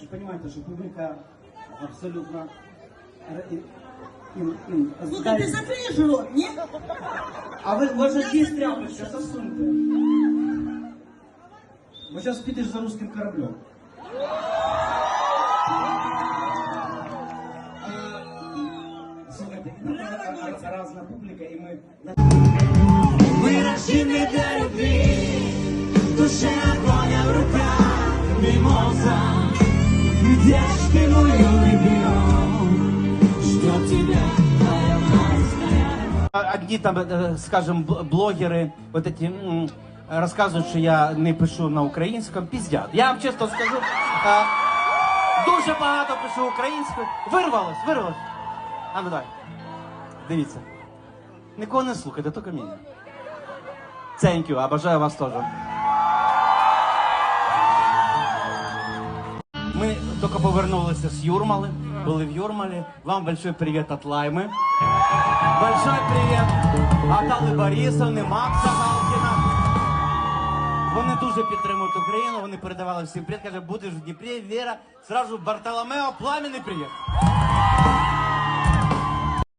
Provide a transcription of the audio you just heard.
Вы понимаете, что публика абсолютно... Ін, ты Слухай, ти закриєш рот, ні? А ви може з'їсть тряпочка, засуньте. Бо зараз підеш за русским кораблем. Слухайте, разна публіка, і мы. Ми рождены для любви, душе огонь а в руках, мимоза. Девушки мою ребенок Ждет тебя твоя майская Одни там, э, скажем, бл- блогеры, вот эти м, рассказывают, що я не пишу на українському, піздят. Я вам чесно скажу, е, дуже багато пишу українською. Вирвалось, вирвалось. А ну давай. Дивіться. Нікого не слухайте, тільки мене. Thank you, а бажаю вас теж. Ми тільки повернулися з Юрмали, були в Юрмалі. Вам большой привіт від Лайми. Большой привіт от Алли Борисовни, Макса Галкіна. Вони дуже підтримують Україну, вони передавали всім привіт. Каже, будеш в Дніпрі, Віра, сразу Бартоломео, пламенний привіт.